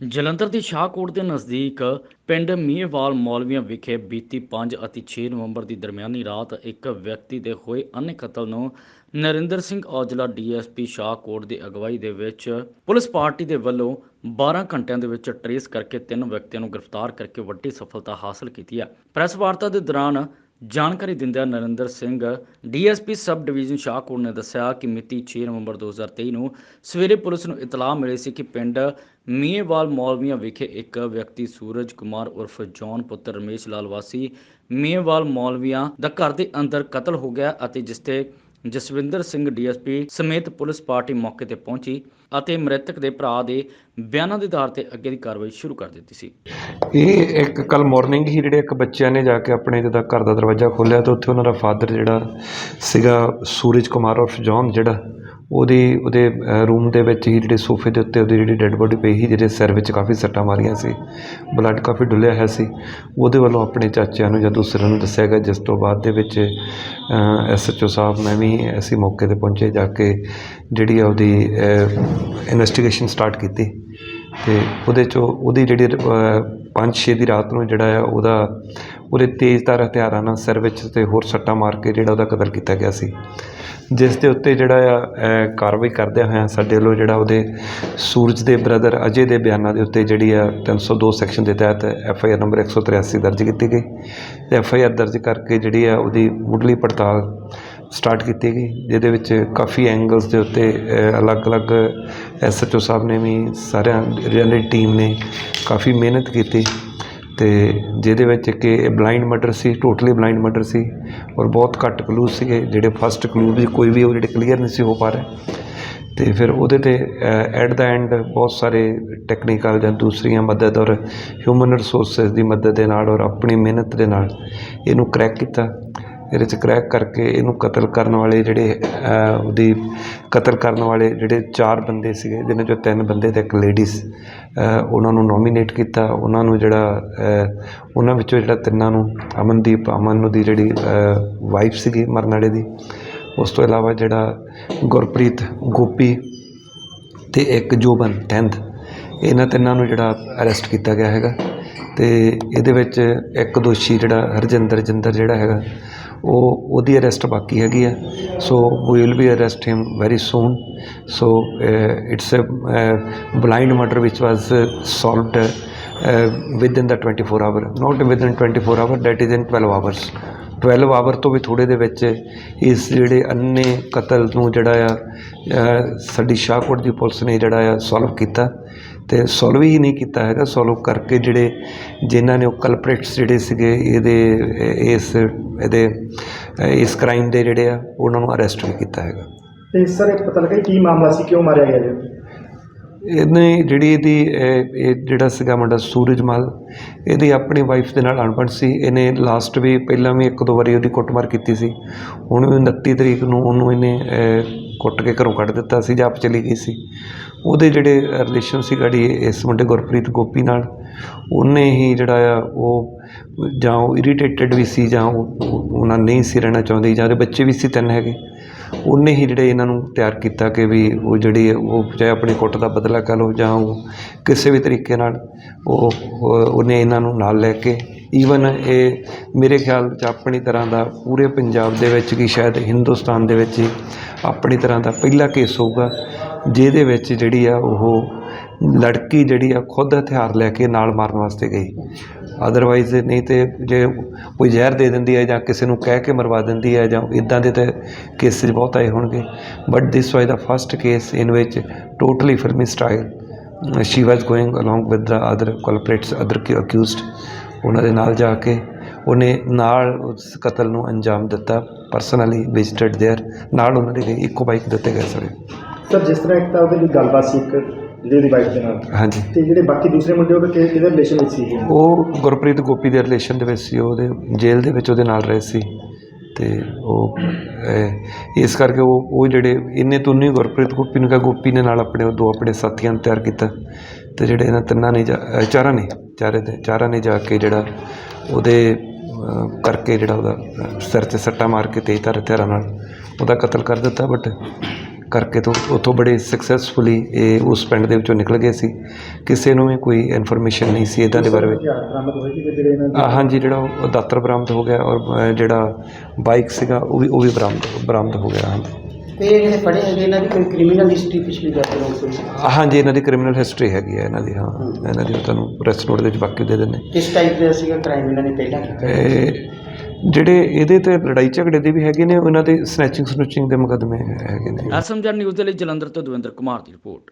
ਜਲੰਧਰ ਦੀ ਸ਼ਾਹਕੋਟ ਦੇ ਨਜ਼ਦੀਕ ਪਿੰਡ ਮੀਂਹਵਾਲ ਮੌਲਵੀਆਂ ਵਿਖੇ ਬੀਤੀ 5 ਅਤੇ 6 ਨਵੰਬਰ ਦੀ ਦਰਮਿਆਨੀ ਰਾਤ ਇੱਕ ਵਿਅਕਤੀ ਦੇ ਹੋਏ ਅੰਨੇ ਕਤਲ ਨੂੰ ਨਰਿੰਦਰ ਸਿੰਘ ਔਜਲਾ ਡੀਐਸਪੀ ਸ਼ਾਹਕੋਟ ਦੀ ਅਗਵਾਈ ਦੇ ਵਿੱਚ ਪੁਲਿਸ ਪਾਰਟੀ ਦੇ ਵੱਲੋਂ 12 ਘੰਟਿਆਂ ਦੇ ਵਿੱਚ ਟਰੇਸ ਕਰਕੇ ਤਿੰਨ ਵਿਅਕਤੀਆਂ ਨੂੰ ਗ੍ਰਿਫਤਾਰ ਕਰਕੇ ਵੱਡੀ ਸਫਲਤਾ ਹਾਸਲ ਕੀਤੀ ਹੈ। ਪ੍ਰੈਸ ਵਾਰਤਾ ਦੇ ਦੌਰਾਨ ਜਾਣਕਾਰੀ ਦਿੰਦਿਆਂ Narinder Singh, DSP sub division Shahkot ਨੇ ਦੱਸਿਆ ਕਿ ਮਿਤੀ 6 ਨਵੰਬਰ 2023 ਨੂੰ ਸਵੇਰੇ ਪੁਲਿਸ ਨੂੰ ਇਤਲਾਹ ਮਿਲੀ ਸੀ ਕਿ ਪਿੰਡ ਮੀਏਵਾਲ ਮੌਲਵੀਆਂ ਵਿਖੇ ਇੱਕ ਵਿਅਕਤੀ ਸੂਰਜ ਕੁਮਾਰ ਉਰਫ ਜੌਨ ਪੁੱਤਰ ਰਮੇਸ਼ ਲਾਲ ਵਾਸੀ ਮੀਏਵਾਲ ਮੌਲਵੀਆਂ ਦਾ ਘਰ ਦੇ ਅੰਦਰ ਕਤਲ ਹੋ ਗਿਆ ਅਤੇ ਜਿਸ ਤੇ ਜਸਵਿੰਦਰ ਸਿੰਘ ਡੀਐਸਪੀ ਸਮੇਤ ਪੁਲਿਸ ਪਾਰਟੀ ਮੌਕੇ ਤੇ ਪਹੁੰਚੀ ਅਤੇ ਮ੍ਰਿਤਕ ਦੇ ਭਰਾ ਦੇ ਬਿਆਨਾਂ ਦੇ ਆਧਾਰ ਤੇ ਅੱਗੇ ਦੀ ਕਾਰਵਾਈ ਸ਼ੁਰੂ ਕਰ ਦਿੱਤੀ ਸੀ। ਇਹ ਇੱਕ ਕੱਲ ਮਾਰਨਿੰਗ ਹੀ ਜਿਹੜੇ ਇੱਕ ਬੱਚਿਆਂ ਨੇ ਜਾ ਕੇ ਆਪਣੇ ਜਿਹਦਾ ਘਰ ਦਾ ਦਰਵਾਜ਼ਾ ਖੋਲ੍ਹਿਆ ਤਾਂ ਉੱਥੇ ਉਹਨਾਂ ਦਾ ਫਾਦਰ ਜਿਹੜਾ ਸੀਗਾ ਸੂਰਜ ਕੁਮਾਰ ਉਰਫ ਜੌਨ ਜਿਹੜਾ ਉਹਦੀ, ਉਹਦੇ ਰੂਮ ਦੇ ਵਿੱਚ ਹੀ ਜਿਹੜੇ ਸੋਫੇ ਦੇ ਉੱਤੇ ਉਹਦੀ ਜਿਹੜੀ ਡੈੱਡ ਬੋਡੀ ਪਈ ਸੀ, ਜਿਹਦੇ ਸਿਰ ਵਿੱਚ ਕਾਫੀ ਸੱਟਾਂ ਮਾਰੀਆਂ ਸੀ ਬਲੱਡ ਕਾਫੀ ਡੁੱਲਿਆ ਹੋਇਆ ਸੀ, ਉਹਦੇ ਵੱਲੋਂ ਆਪਣੇ ਚਾਚਿਆਂ ਨੂੰ ਜਾਂ ਦੂਸਰਿਆਂ ਨੂੰ ਦੱਸਿਆ ਗਿਆ, ਜਿਸ ਤੋਂ ਬਾਅਦ ਦੇ ਵਿੱਚ ਐਸਐਚਓ ਸਾਹਿਬ, ਮੈਂ ਵੀ ਅਸੀਂ ਮੌਕੇ ਤੇ ਪਹੁੰਚੇ ਜਾ ਕੇ ਜਿਹੜੀ ਆ ਉਹਦੀ ਇਨਵੈਸਟੀਗੇਸ਼ਨ ਸਟਾਰਟ ਕੀਤੀ। ਅਤੇ ਉਹਦੇ ਚੋਂ ਉਹਦੀ ਜਿਹੜੀ 5-6 ਦੀ ਰਾਤ ਨੂੰ ਜਿਹੜਾ ਆ ਉਹਦਾ, ਉਹਦੇ ਤੇਜ਼ਧਾਰ ਹਥਿਆਰਾਂ ਨਾਲ ਸਿਰ ਵਿੱਚ ਅਤੇ ਹੋਰ ਸੱਟਾਂ ਮਾਰ ਕੇ ਜਿਹੜਾ ਉਹਦਾ ਕਤਲ ਕੀਤਾ ਗਿਆ ਸੀ। ਜਿਸ ਦੇ ਉੱਤੇ ਜਿਹੜਾ ਆ ਕਾਰਵਾਈ ਕਰਦਿਆਂ ਹੋਇਆਂ ਸਾਡੇ ਵੱਲੋਂ ਜਿਹੜਾ ਉਹਦੇ ਸੂਰਜ ਦੇ ਬ੍ਰਦਰ ਅਜੇ ਦੇ ਬਿਆਨਾਂ ਦੇ ਉੱਤੇ ਜਿਹੜੀ ਆ 302 ਸੈਕਸ਼ਨ ਦੇ ਤਹਿਤ ਐਫ ਆਈ ਆਰ ਨੰਬਰ 183 ਦਰਜ ਕੀਤੀ ਗਈ। ਤੇ ਐਫ ਆਈ ਆਰ ਦਰਜ ਕਰਕੇ ਜਿਹੜੀ ਆ ਉਹਦੀ ਮੁੱਢਲੀ ਪੜਤਾਲ ਸਟਾਰਟ ਕੀਤੀ ਗਈ ਜਿਹਦੇ ਵਿੱਚ ਕਾਫੀ ਐਂਗਲਸ ਦੇ ਉੱਤੇ ਅ, ਅਲੱਗ-ਅਲੱਗ ਐਸਐਚਓ ਸਾਹਿਬ ਨੇ ਵੀ ਸਾਰਿਆਂ ਰਿਅਲੀ ਟੀਮ ਨੇ ਕਾਫੀ ਮਿਹਨਤ ਕੀਤੀ ਤੇ ਜਿਹਦੇ ਵਿੱਚ ਕਿ ਇਹ ਬਲਾਈਂਡ ਮਰਡਰ ਸੀ ਟੋਟਲੀ ਬਲਾਈਂਡ ਮਰਡਰ ਸੀ ਔਰ ਬਹੁਤ ਘੱਟ ਕਲੂ ਸੀਗੇ ਜਿਹੜੇ ਫਸਟ ਕਲੂ ਵੀ ਕੋਈ ਵੀ ਉਹ ਜਿਹੜੇ ਕਲੀਅਰ ਨਹੀਂ ਸੀ ਹੋ ਪਾ ਰਹੇ ਤੇ ਫਿਰ ਉਹਦੇ ਤੇ ਐਟ ਦਾ ਐਂਡ ਬਹੁਤ ਸਾਰੇ ਟੈਕਨੀਕਲ ਜਾਂ ਦੂਸਰੀਆਂ ਮਦਦ ਔਰ ਹਿਊਮਨ ਰਿਸੋਰਸਸ ਦੀ ਮਦਦ ਦੇ ਨਾਲ ਔਰ ਆਪਣੀ ਮਿਹਨਤ ਦੇ ਨਾਲ ਇਹਨੂੰ ਕਰੈਕ ਕੀਤਾ ਇਹਦੇ ਚ ਕਰੈਕ ਕਰਕੇ ਇਹਨੂੰ ਕਤਲ ਕਰਨ ਵਾਲੇ ਜਿਹੜੇ ਉਹਦੀ ਕਤਲ ਕਰਨ ਵਾਲੇ ਜਿਹੜੇ ਚਾਰ ਬੰਦੇ ਸੀਗੇ, ਜਿਹਨਾਂ ਚੋਂ ਤਿੰਨ ਬੰਦੇ ਅਤੇ ਇੱਕ ਲੇਡੀਜ਼ ਉਹਨਾਂ ਨੂੰ ਨੋਮੀਨੇਟ ਕੀਤਾ। ਉਹਨਾਂ ਨੂੰ ਜਿਹੜਾ ਉਹਨਾਂ ਵਿੱਚੋਂ ਜਿਹੜਾ ਤਿੰਨਾਂ ਨੂੰ, ਅਮਨਦੀਪ ਅਮਨ ਉਹਦੀ ਜਿਹੜੀ ਵਾਈਫ ਸੀਗੀ ਮਰਨ ਵਾਲੇ ਦੀ। ਉਸ ਤੋਂ ਇਲਾਵਾ ਜਿਹੜਾ ਗੁਰਪ੍ਰੀਤ ਗੋਪੀ ਤੇ ਇੱਕ ਜੋਬਨ ਟੈਂਥ ਇਹਨਾਂ ਤਿੰਨਾਂ ਨੂੰ ਜਿਹੜਾ ਅਰੈਸਟ ਕੀਤਾ ਗਿਆ ਹੈਗਾ। ਤੇ ਇਹਦੇ ਵਿੱਚ ਇੱਕ ਦੋਸ਼ੀ ਜਿਹੜਾ ਹਰਜਿੰਦਰ ਜਿੰਦਰ ਜਿਹੜਾ ਹੈਗਾ ਉਹ ਉਹਦੀ ਅਰੈਸਟ ਬਾਕੀ ਹੈਗੀ ਆ। So we will be arrest him very soon so it's uh blind murder which was solved within the 24 hour not within 24 hour that is in 12 hours 12 hour ਤੋਂ ਵੀ ਥੋੜੇ ਦੇ ਵਿੱਚ ਇਸ ਜਿਹੜੇ ਅੰਨੇ ਕਤਲ ਨੂੰ ਜਿਹੜਾ ਆ ਸਾਡੀ ਸ਼ਾਹਕੋਟ ਦੀ ਪੁਲਿਸ ਨੇ ਜਿਹੜਾ ਆ ਸੋਲਵ ਕੀਤਾ। ਤੇ ਸੋਲਵ ਹੀ ਨਹੀਂ ਕੀਤਾ ਹੈਗਾ। ਸੋਲਵ ਕਰਕੇ ਜਿਹੜੇ ਜਿਨ੍ਹਾਂ ਨੇ ਉਹ ਕਲਪ੍ਰੇਟਸ ਜਿਹੜੇ ਸੀਗੇ, ਇਹਦੇ, ਇਸ ਇਹਦੇ, ਇਸ ਕ੍ਰਾਈਮ ਦੇ ਜਿਹੜੇ ਆ, ਉਹਨਾਂ ਨੂੰ ਅਰੈਸਟ ਵੀ ਕੀਤਾ ਹੈਗਾ। ਤੇ ਸਰ ਇਹ ਪਤਾ ਲੱਗਾ ਕੀ ਮਾਮਲਾ ਸੀ? ਕਿਉਂ ਮਾਰਿਆ ਗਿਆ ਜੀ? ਇਹਨੇ ਜਿਹੜੀ ਇਹਦੀ, ਇਹ ਜਿਹੜਾ ਸੀਗਾ ਮੁੰਡਾ ਸੂਰਜਮਲ, ਇਹਦੀ ਆਪਣੀ ਵਾਈਫ ਦੇ ਨਾਲ ਅਣਬਣ ਸੀ। ਇਹਨੇ ਲਾਸਟ ਵੀ, ਪਹਿਲਾਂ ਵੀ ਇੱਕ ਦੋ ਵਾਰੀ ਉਹਦੀ ਕੁੱਟਮਾਰ ਕੀਤੀ ਸੀ। ਹੁਣ ਵੀ 29 ਤਰੀਕ ਨੂੰ ਉਹਨੂੰ ਇਹਨੇ ਕੁੱਟ ਕੇ ਘਰੋਂ ਕੱਢ ਦਿੱਤਾ ਸੀ, ਜਾਪ ਚਲੀ ਗਈ ਸੀ। ਉਹਦੇ ਜਿਹੜੇ ਰਿਲੇਸ਼ਨ ਸੀ ਗੜੀ, ਇਸ ਮੁੰਡੇ ਗੁਰਪ੍ਰੀਤ ਗੋਪੀ ਨਾਲ, ਉਹਨੇ ਹੀ ਜਿਹੜਾ ਆ, ਉਹ ਜਾਂ ਉਹ ਇਰੀਟੇਟਡ ਵੀ ਸੀ ਜਾਂ ਉਹ- ਉਹਨਾਂ ਨਹੀਂ ਸੀ ਰਹਿਣਾ ਚਾਹੁੰਦੀ, ਜਾਂ ਉਹਦੇ ਬੱਚੇ ਵੀ ਸੀ ਤਿੰਨ ਹੈਗੇ। ਉਹਨੇ ਹੀ ਜਿਹੜੇ ਇਹਨਾਂ ਨੂੰ ਤਿਆਰ ਕੀਤਾ ਕਿ ਵੀ ਉਹ ਜਿਹੜੀ ਉਹ ਚਾਹੇ ਆਪਣੀ ਕੁੱਟ ਦਾ ਬਦਲਾ ਕਰ ਲਓ ਜਾਂ ਉਹ ਕਿਸੇ ਵੀ ਤਰੀਕੇ ਨਾਲ ਉਹ- ਉਹਨੇ ਇਹਨਾਂ ਨੂੰ ਨਾਲ ਲੈ ਕੇ ਈਵਨ ਇਹ ਮੇਰੇ ਖਿਆਲ 'ਚ ਆਪਣੀ ਤਰ੍ਹਾਂ ਦਾ ਪੂਰੇ ਪੰਜਾਬ ਦੇ ਵਿੱਚ ਕੀ ਸ਼ਾਇਦ ਹਿੰਦੁਸਤਾਨ ਦੇ ਵਿੱਚ ਹੀ ਆਪਣੀ ਤਰ੍ਹਾਂ ਦਾ ਪਹਿਲਾ ਕੇਸ ਹੋਊਗਾ, ਜਿਹਦੇ ਵਿੱਚ ਜਿਹੜੀ ਆ ਉਹ ਲੜਕੀ ਜਿਹੜੀ ਆ ਖੁਦ ਹਥਿਆਰ ਲੈ ਕੇ ਨਾਲ ਮਾਰਨ ਵਾਸਤੇ ਗਈ ਅਦਰਵਾਈਜ਼ ਨਹੀਂ ਤੇ ਜੇ ਕੋਈ ਜ਼ਹਿਰ ਦੇ ਦਿੰਦੀ ਹੈ ਜਾਂ ਕਿਸੇ ਨੂੰ ਕਹਿ ਕੇ ਮਰਵਾ ਦਿੰਦੀ ਹੈ ਜਾਂ ਇਦਾਂ ਦੇ ਤਾਂ ਕੇਸਿਸ ਬਹੁਤ ਆਏ ਹੋਣਗੇ but this was the first case in which totally filmy style she was going along with the other culprits other accused ਉਹਨਾਂ ਦੇ ਨਾਲ ਜਾ ਕੇ ਉਹਨੇ ਨਾਲ ਉਸ ਕਤਲ ਨੂੰ ਅੰਜਾਮ ਦਿੱਤਾ ਪਰਸਨਲੀ ਵਿਜ਼ਿਟਡ देयर ਨਾਲ ਉਹਨਾਂ ਦੇ ਗਏ ਇੱਕੋ ਬਾਈਕ ਦਿੱਤੇ ਗਏ ਸਾਰੇ ਸਰ ਜਿਸ ਤਰ੍ਹਾਂ ਇੱਕ ਤਾਂ ਉਹਦੇ ਲਈ ਗੱਲਬਾਤ ਸੀ ਇੱਕ ਵਾਈਫ ਦੇ ਨਾਲ। ਹਾਂਜੀ। ਤੇ ਜਿਹੜੇ ਬਾਕੀ ਦੂਸਰੇ ਮੁੰਡੇ ਉਹਦੇ ਕਿ- ਕਿਹਦੇ ਰਿਲੇਸ਼ਨ ਵਿੱਚ ਸੀ ਉਹ ਗੁਰਪ੍ਰੀਤ ਗੋਪੀ ਦੇ ਰਿਲੇਸ਼ਨ ਦੇ ਵਿੱਚ ਸੀ ਉਹਦੇ ਜੇਲ੍ਹ ਦੇ ਵਿੱਚ ਉਹਦੇ ਨਾਲ ਰਹੇ ਸੀ। ਤੇ ਉਹ ਅਹ, ਇਸ ਕਰਕੇ ਉਹ ਉਹ ਜਿਹੜੇ ਇਹਨੇ ਤੋਂ ਨਹੀਂ ਗੁਰਪ੍ਰੀਤ ਗੋਪੀ ਨੂੰ ਕਿਹਾ ਗੋਪੀ ਨੇ ਨਾਲ ਆਪਣੇ ਉਹ ਦੋ ਆਪਣੇ ਸਾਥੀਆਂ ਨੂੰ ਤਿਆਰ ਕੀਤਾ। ਤੇ ਜਿਹੜੇ ਇਹਨਾਂ ਤਿੰਨਾਂ ਨੇ ਜਾ- ਅਹ, ਚਾਰਾਂ ਨੇ ਚਾਰੇ ਦੇ ਚਾਰਾਂ ਨੇ ਜਾ ਕੇ ਜਿਹੜਾ ਉਹਦੇ ਅਹ, ਕਰਕੇ ਜਿਹੜਾ ਉਹਦਾ ਅਹ, ਸਿਰ 'ਤੇ ਸੱਟਾ ਮਾਰ ਕੇ ਤੇਜ਼ ਧਾਰ ਹਥਿਆਰਾਂ ਨਾਲ ਉਹਦਾ ਕਤਲ ਕਰ ਦਿੱਤਾ ਬਟ ਕਰਕੇ ਤੋਂ ਉੱਥੋਂ ਬੜੇ ਸਕਸੈਸਫੁਲੀ ਇਹ ਉਸ ਪਿੰਡ ਦੇ ਵਿੱਚੋਂ ਨਿਕਲ ਗਏ ਸੀ। ਕਿਸੇ ਨੂੰ ਵੀ ਕੋਈ ਇਨਫੋਰਮੇਸ਼ਨ ਨਹੀਂ ਸੀ ਇਦਾਂ ਦੇ ਬਾਰੇ ਵਿੱਚ। ਆ, ਹਾਂਜੀ ਜਿਹੜਾ ਉਹ ਦਾਤਰ ਬਰਾਮਦ ਹੋ ਗਿਆ ਔਰ ਅ, ਜਿਹੜਾ ਬਾਈਕ ਸੀਗਾ ਉਹ ਵੀ ਉਹ ਵੀ ਬਰਾਮਦ ਬਰਾਮਦ ਹੋ ਗਿਆ ਹਾਂਜੀ। ਤੇ ਇਹ ਜਿਹੜੇ ਫੜੇ ਹੈਗੇ ਇਹਨਾਂ ਦੀ ਕੋਈ ਕ੍ਰਿਮੀਨਲ ਹਿਸਟਰੀ ਪਿਛਲੀ ਕਰਦੇ ਹੋ ਕੋਈ ਆ, ਹਾਂਜੀ ਇਹਨਾਂ ਦੀ ਕ੍ਰਿਮੀਨਲ ਹਿਸਟਰੀ ਹੈਗੀ ਹੈ ਇਹਨਾਂ ਦੀ ਹਾਂ। ਇਹਨਾਂ ਦੀ ਉਹ ਤੁਹਾਨੂੰ ਪ੍ਰੈਸ ਨੋਟ ਦੇ ਵਿੱਚ ਬਾਕੀ ਦੇ ਦਿੰਦੇ। ਕਿਸ ਟਾਈਪ ਦਾ ਸੀਗਾ ਕ੍ਰਾਈਮ ਇਹਨਾਂ ਨੇ ਪਹਿਲਾਂ ਕੀਤਾ? ਇਹ ਜਿਹੜੇ ਇਹਦੇ ਤੇ ਲੜਾਈ ਝਗੜੇ ਦੇ ਵੀ ਹੈਗੇ ਨੇ ਉਹਨਾਂ ਦੇ ਸਨੈਚਿੰਗ ਸਨੂਚਿੰਗ ਦੇ ਮੁਕੱਦਮੇ ਹੈਗੇ ਨੇ। ਐਸਐਮਜੀ ਨਿਊਜ਼ ਦੇ ਲਈ ਜਲੰਧਰ ਤੋਂ ਦਵਿੰਦਰ ਕੁਮਾਰ ਦੀ ਰਿਪੋਰਟ।